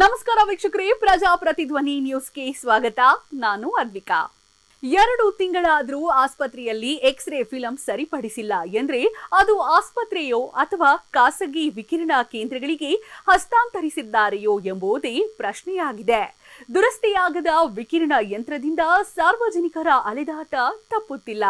ನಮಸ್ಕಾರ ವೀಕ್ಷಕರೇ, ಪ್ರಜಾಪ್ರತಿಧ್ವನಿ ನ್ಯೂಸ್ಗೆ ಸ್ವಾಗತ. ನಾನು ಅರ್ವಿಕಾ. ಎರಡು ತಿಂಗಳಾದರೂ ಆಸ್ಪತ್ರೆಯಲ್ಲಿ ಎಕ್ಸ್ರೇ ಫಿಲಂ ಸರಿಪಡಿಸಿಲ್ಲ ಎಂದ್ರೆ ಅದು ಆಸ್ಪತ್ರೆಯೋ ಅಥವಾ ಖಾಸಗಿ ವಿಕಿರಣ ಕೇಂದ್ರಗಳಿಗೆ ಹಸ್ತಾಂತರಿಸಿದ್ದಾರೆಯೋ ಎಂಬುದೇ ಪ್ರಶ್ನೆಯಾಗಿದೆ. ದುರಸ್ತಿಯಾಗದ ವಿಕಿರಣ ಯಂತ್ರದಿಂದ ಸಾರ್ವಜನಿಕರ ಅಲೆದಾಟ ತಪ್ಪುತ್ತಿಲ್ಲ.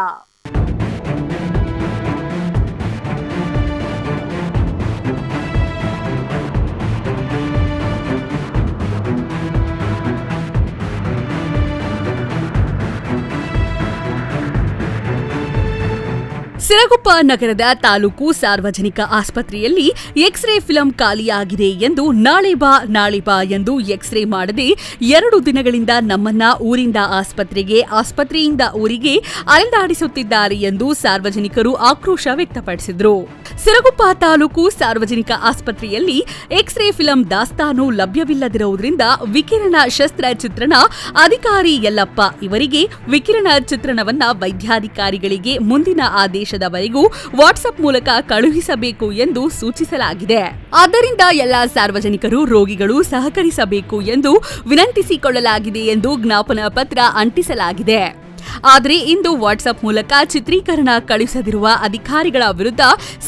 ಸಿರಗುಪ್ಪ ನಗರದ ತಾಲೂಕು ಸಾರ್ವಜನಿಕ ಆಸ್ಪತ್ರೆಯಲ್ಲಿ ಎಕ್ಸ್ರೇ ಫಿಲಂ ಖಾಲಿಯಾಗಿದೆ ಎಂದು ನಾಳೆ ಬಾ ನಾಳೆ ಬಾ ಎಂದು ಎಕ್ಸ್ರೇ ಮಾಡದೆ ಎರಡು ದಿನಗಳಿಂದ ನಮ್ಮನ್ನ ಊರಿಂದ ಆಸ್ಪತ್ರೆಗೆ, ಆಸ್ಪತ್ರೆಯಿಂದ ಊರಿಗೆ ಅಲೆದಾಡಿಸುತ್ತಿದ್ದಾರೆ ಎಂದು ಸಾರ್ವಜನಿಕರು ಆಕ್ರೋಶ ವ್ಯಕ್ತಪಡಿಸಿದರು. ಸಿರಗುಪ್ಪ ತಾಲೂಕು ಸಾರ್ವಜನಿಕ ಆಸ್ಪತ್ರೆಯಲ್ಲಿ ಎಕ್ಸ್ರೇ ಫಿಲಂ ದಾಸ್ತಾನು ಲಭ್ಯವಿಲ್ಲದಿರುವುದರಿಂದ ವಿಕಿರಣ ಶಸ್ತ್ರ ಚಿತ್ರಣ ಅಧಿಕಾರಿ ಯಲ್ಲಪ್ಪ ಇವರಿಗೆ ವಿಕಿರಣ ಚಿತ್ರಣವನ್ನ ವೈದ್ಯಾಧಿಕಾರಿಗಳಿಗೆ ಮುಂದಿನ ಆದೇಶದವರೆಗೂ ವಾಟ್ಸ್ಆಪ್ ಮೂಲಕ ಕಳುಹಿಸಬೇಕು ಎಂದು ಸೂಚಿಸಲಾಗಿದೆ. ಆದ್ದರಿಂದ ಎಲ್ಲ ಸಾರ್ವಜನಿಕರು, ರೋಗಿಗಳು ಸಹಕರಿಸಬೇಕು ಎಂದು ವಿನಂತಿಸಿಕೊಳ್ಳಲಾಗಿದೆ ಎಂದು ಜ್ಞಾಪನ ಪತ್ರ ಅಂಟಿಸಲಾಗಿದೆ. ಆದರೆ ಇಂದು ವಾಟ್ಸಪ್ ಮೂಲಕ ಚಿತ್ರೀಕರಣ ಕಳುಹಿಸದಿರುವ ಅಧಿಕಾರಿಗಳ ವಿರುದ್ಧ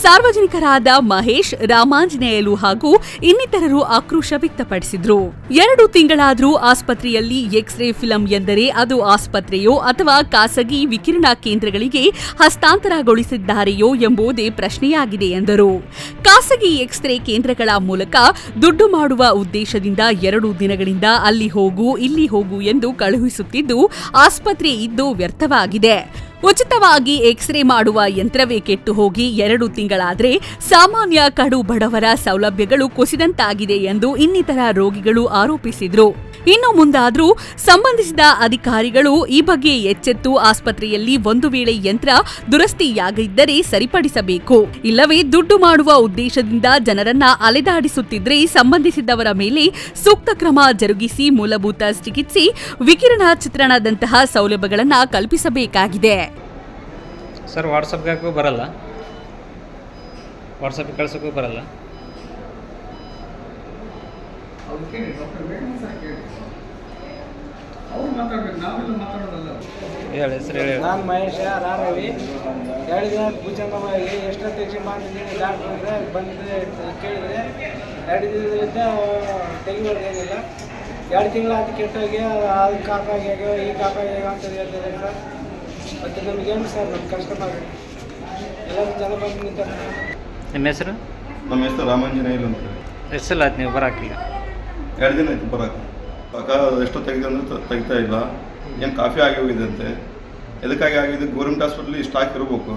ಸಾರ್ವಜನಿಕರಾದ ಮಹೇಶ್, ರಾಮಾಂಜನೇಯಲು ಹಾಗೂ ಇನ್ನಿತರರು ಆಕ್ರೋಶ ವ್ಯಕ್ತಪಡಿಸಿದ್ರು. ಎರಡು ತಿಂಗಳಾದರೂ ಆಸ್ಪತ್ರೆಯಲ್ಲಿ ಎಕ್ಸ್ರೇ ಫಿಲಂ ಎಂದರೆ ಅದು ಆಸ್ಪತ್ರೆಯೋ ಅಥವಾ ಖಾಸಗಿ ವಿಕಿರಣ ಕೇಂದ್ರಗಳಿಗೆ ಹಸ್ತಾಂತರಗೊಳಿಸಿದ್ದಾರೆಯೋ ಎಂಬುದೇ ಪ್ರಶ್ನೆಯಾಗಿದೆ ಎಂದರು. ಖಾಸಗಿ ಎಕ್ಸ್ರೇ ಕೇಂದ್ರಗಳ ಮೂಲಕ ದುಡ್ಡು ಮಾಡುವ ಉದ್ದೇಶದಿಂದ ಎರಡು ದಿನಗಳಿಂದ ಅಲ್ಲಿ ಹೋಗು, ಇಲ್ಲಿ ಹೋಗು ಎಂದು ಕಳುಹಿಸುತ್ತಿದ್ದು, ಆಸ್ಪತ್ರೆ ಇದ್ದು ವ್ಯರ್ಥವಾಗಿದೆ. ಉಚಿತವಾಗಿ ಎಕ್ಸ್ರೇ ಮಾಡುವ ಯಂತ್ರವೇ ಕೆಟ್ಟು ಹೋಗಿ ಎರಡು ತಿಂಗಳಾದರೆ ಸಾಮಾನ್ಯ ಕಡು ಬಡವರ ಸೌಲಭ್ಯಗಳು ಕುಸಿದಂತಾಗಿದೆ ಎಂದು ಇನ್ನಿತರ ರೋಗಿಗಳು ಆರೋಪಿಸಿದ್ರು. ಇನ್ನು ಮುಂದಾದರೂ ಸಂಬಂಧಿಸಿದ ಅಧಿಕಾರಿಗಳು ಈ ಬಗ್ಗೆ ಎಚ್ಚೆತ್ತು ಆಸ್ಪತ್ರೆಯಲ್ಲಿ ಒಂದು ವೇಳೆ ಯಂತ್ರ ದುರಸ್ತಿಯಾಗಿದ್ದರೆ ಸರಿಪಡಿಸಬೇಕು. ಇಲ್ಲವೇ ದುಡ್ಡು ಮಾಡುವ ಉದ್ದೇಶದಿಂದ ಜನರನ್ನ ಅಲೆದಾಡಿಸುತ್ತಿದ್ರೆ ಸಂಬಂಧಿಸಿದವರ ಮೇಲೆ ಸೂಕ್ತ ಕ್ರಮ ಜರುಗಿಸಿ ಮೂಲಭೂತ ಚಿಕಿತ್ಸೆ, ವಿಕಿರಣ ಚಿತ್ರಣದಂತಹ ಸೌಲಭ್ಯಗಳನ್ನು ಕಲ್ಪಿಸಬೇಕಾಗಿದೆ. ಸರ್ ವಾಟ್ಸಪ್ಗೆ ಹಾಕೋ ಬರಲ್ಲ. ವಾಟ್ಸಪ್ಗೆ ಕಳ್ಸೋಕ್ಕೂ ಬರಲ್ಲ. ಹೇಳಿ ಸರ್ ಹೇಳಿ ಹೆಸರು ಹೇಳಿ ನಾನು ಮಹೇಶ ರಾ ರವಿ ಹೇಳಿದ ಎಷ್ಟು ಎಷ್ಟೊತ್ತಿಗೆ ಮಾಡಿದ್ದೀನಿ ಡಾಕ್ಟ್ರ ಬಂದಿದೆ ಕೇಳಿದರೆ ಎರಡು ದಿನದಿಂದ ತೆಗಿಬೋದು ಏನಿಲ್ಲ. ಎರಡು ತಿಂಗಳು ಅದು ಕೆಟ್ಟೋಗಿ ಅದು ಕಾಕಾಗಿ ಹೇಗೋ ಈ ಕಾಕಾಗಿ ಆಗ್ಯಾವ ಅಂತ ಹೇಳ್ತಿದ್ದಾರೆ ಸರ್. ಮತ್ತು ನಮಗೇನು ಸರ್ ನಮ್ಮ ಕಸ್ಟಮರ್ ಎಲ್ಲರೂ ಜನ ಬಂದು ನಿಂತಾರೆ ನಿಮ್ಮ ಹೆಸರು? ನಮ್ಮ ಹೆಸರು ರಾಮಾಂಜನೇಯಲ್ ಅಂತ ಹೆಸರು ಆಯ್ತು ನೀವು ಬರಾಕಿಲ್ಲ ಎರಡು ದಿನ ಆಯ್ತು ಬರೋಕೆ. ಅಕ್ಕ ಎಷ್ಟೋ ತೆಗೆದು ಅಂದ್ರೆ ತೆಗಿತಾ ಇಲ್ಲ. ಏನು ಕಾಫಿ ಆಗಿ ಹೋಗಿದಂತೆ ಎದಕ್ಕಾಗಿ ಆಗಿದೆ ಗೌರ್ಮೆಂಟ್ ಹಾಸ್ಪಿಟ್ಲಿ ಸ್ಟಾಕ್ ಇರಬೇಕು.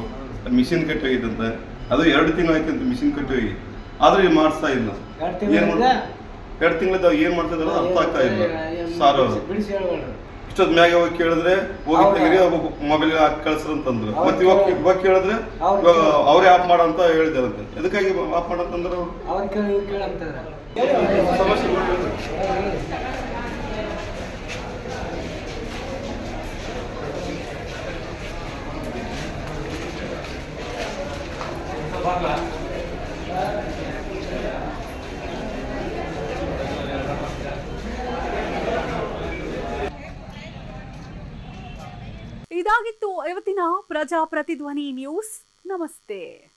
ಮಿಷಿನ್ ಕಟ್ಟಿ ಹೋಗಿದ್ದಂತೆ. ಅದು ಎರಡು ತಿಂಗಳು ಆಯ್ತಂತೆ ಮಿಷಿನ್ ಕಟ್ಟಿ ಹೋಗಿ. ಆದ್ರೆ ಇದು ಮಾಡಿಸ್ತಾ ಇಲ್ಲ. ಎರಡು ಏನು ಎರಡು ತಿಂಗಳಿಂದ ಏನು ಮಾಡ್ತಾ ಇದ್ದಾರೆ ಅರ್ಥ ಆಗ್ತಾ ಇಲ್ಲ. ಸಾರು ಹೇಳ್ಬೇಡ್ರಿ ಮ್ಯಾಗೆ ಹೋಗಿ ಕೇಳಿದ್ರೆ ಹೋಗಿ? ತೆಗೀರಿ ಮೊಬೈಲ್ ಹಾಕಿ ಕಳ್ಸ್ರಿ ಅಂತಂದ್ರು ಮತ್ತೆ ಇವಾಗ ಇವಾಗ ಕೇಳಿದ್ರೆ ಅವ್ರೇ ಇವಾಗ. ಅವರೇ ಆಫ್ ಮಾಡ ಅಂತ ಹೇಳಿದಾರಂತೆ ಎದಕ್ಕಾಗಿ ಆಫ್ ಮಾಡಂತಂದ್ರೆ ಅವ್ರು ಸಮಸ್ಯೆ ಇದಾಗಿತ್ತು. ಇವತ್ತಿನ ಪ್ರಜಾಪ್ರತಿಧ್ವನಿ ನ್ಯೂಸ್ ನಮಸ್ತೆ.